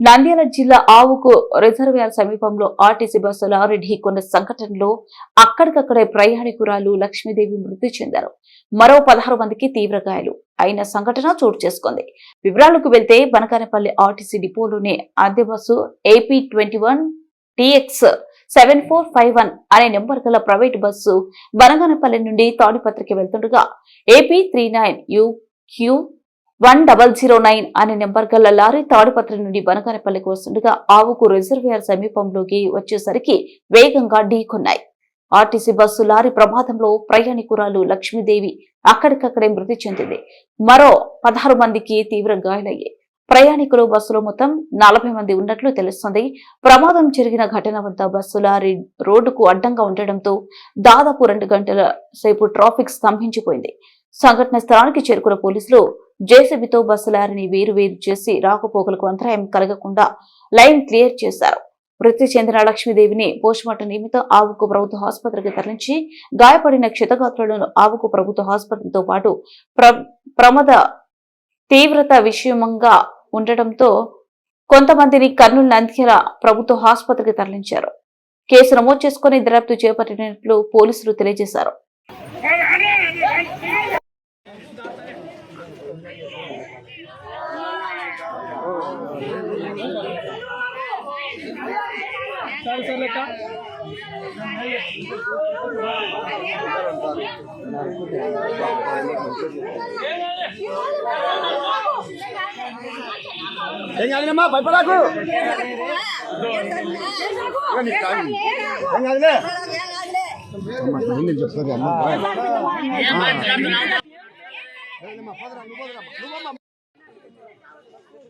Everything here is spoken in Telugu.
నంద్యాల జిల్లా ఆవుకు రిజర్వేయర్ సమీపంలో ఆర్టీసీ బస్సు లారీ ఢీకొన్న సంఘటనలో అక్కడికక్కడే ప్రయాణికురాలు లక్ష్మీదేవి మృతి చెందారు. మరో పదహారు మందికి తీవ్ర గాయాలు. అయిన సంఘటన చోటు చేసుకుంది. వివరాలకు వెళ్తే బనకానపల్లి ఆర్టీసీ డిపోలోని అద్దె bus AP twenty one TX seven four five one అనే నెంబర్ గల ప్రైవేట్ బస్సు బనగానపల్లి నుండి తాడిపత్రికి వెళ్తుండగా AP three nine U Q one double zero nine అనే నెంబర్ గల లారీ తాడిపత్రి నుండి బనగానపల్లికి వస్తుండగా ఆవుకు రిజర్వేయర్ సమీపంలోకి వచ్చేసరికి వేగంగా ఢీకొన్నాయి. ఆర్టీసీ బస్సు లారీ ప్రమాదంలో ప్రయాణికురాలు లక్ష్మీదేవి అక్కడికక్కడే మృతి చెందింది. మరో పదహారు మందికి తీవ్ర గాయాలయ్యాయి. ప్రయాణికులు బస్సులో మొత్తం నలభై మంది ఉన్నట్లు తెలుస్తుంది. ప్రమాదం జరిగిన ఘటన వద్ద బస్సు లారీ రోడ్డుకు అడ్డంగా ఉండడంతో దాదాపు రెండు గంటల సేపు ట్రాఫిక్ స్తంభించిపోయింది. సంఘటన స్థలానికి చేరుకున్న పోలీసులు జేసీబీతో బస్సు లారీని వేరు వేరు చేసి రాకపోకలకు అంతరాయం కలగకుండా లైన్ క్లియర్ చేశారు. మృతి చెందిన లక్ష్మీదేవిని పోస్టుమార్టం నిమిత్తం ఆవుకు ప్రభుత్వ ఆసుపత్రికి తరలించి గాయపడిన క్షతగాత్రులను ఆవుకు ప్రభుత్వ ఆసుపత్రితో పాటు ప్ర- ప్రమాద తీవ్రత విషయమంగా ఉండటంతో కొంతమందిని కర్నూలు నంద్యాల ప్రభుత్వ ఆసుపత్రికి తరలించారు. కేసు నమోదు చేసుకుని దర్యాప్తు చేపట్టినట్లు పోలీసులు తెలియజేశారు. సరే సరే లెక్క. ఏం కాదులేమ్మా భయపడకు. ఏం కాదులే. చెప్తారు అమ్మ